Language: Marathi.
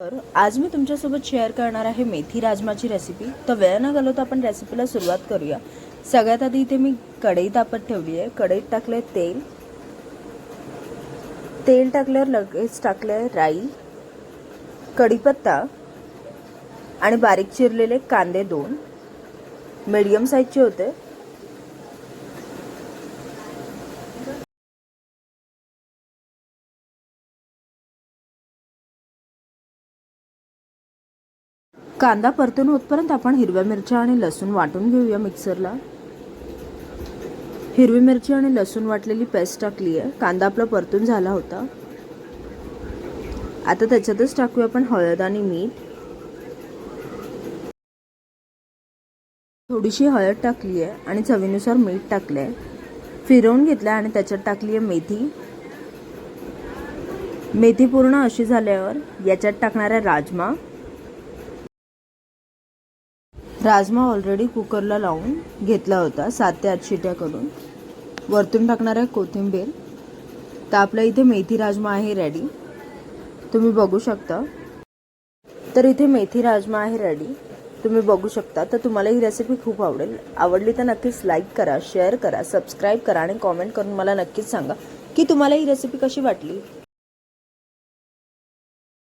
तर आज मी तुमच्यासोबत शेअर करणार आहे मेथी राजमाची रेसिपी तर वेळ न घालवता आपण रेसिपीला सुरुवात करूया. सगळ्यात आधी इथे मी कढई तापत ठेवली आहे. कढईत टाकले तेल. तेल टाकल्यावर लगेच टाकले राई कढीपत्ता आणि बारीक चिरलेले कांदे दोन. मीडियम साईजचे होते. कांदा परतून होतपर्यंत आपण हिरव्या मिरच्या आणि लसूण वाटून घेऊया मिक्सरला. हिरवी मिरची आणि लसूण वाटलेली पेस्ट टाकली आहे कांदा आपला परतून झाला होता. आता त्याच्यातच टाकूया आपण हळद आणि मीठ. थोडीशी हळद टाकली आहे आणि चवीनुसार मीठ टाकलं आहे फिरवून घेतलं आणि त्याच्यात टाकली आहे मेथी. मेथी पूर्ण अशी झाल्यावर याच्यात टाकणार आहे राजमा. राजमा ऑलरेडी कुकरला लावून घेतला होता सात ते आठ शिट्या करून. वरतून टाकणार आहे कोथिंबीर. तर आपल्या इथे मेथी राजमा आहे रेडी तुम्ही बघू शकता. तर इथे मेथी राजमा आहे रेडी तुम्ही बघू शकता. तर तुम्हाला ही रेसिपी खूप आवडेल. आवडली तर नक्कीच लाईक करा शेअर करा सबस्क्राईब करा आणि कॉमेंट करून मला नक्कीच सांगा की तुम्हाला ही रेसिपी कशी वाटली?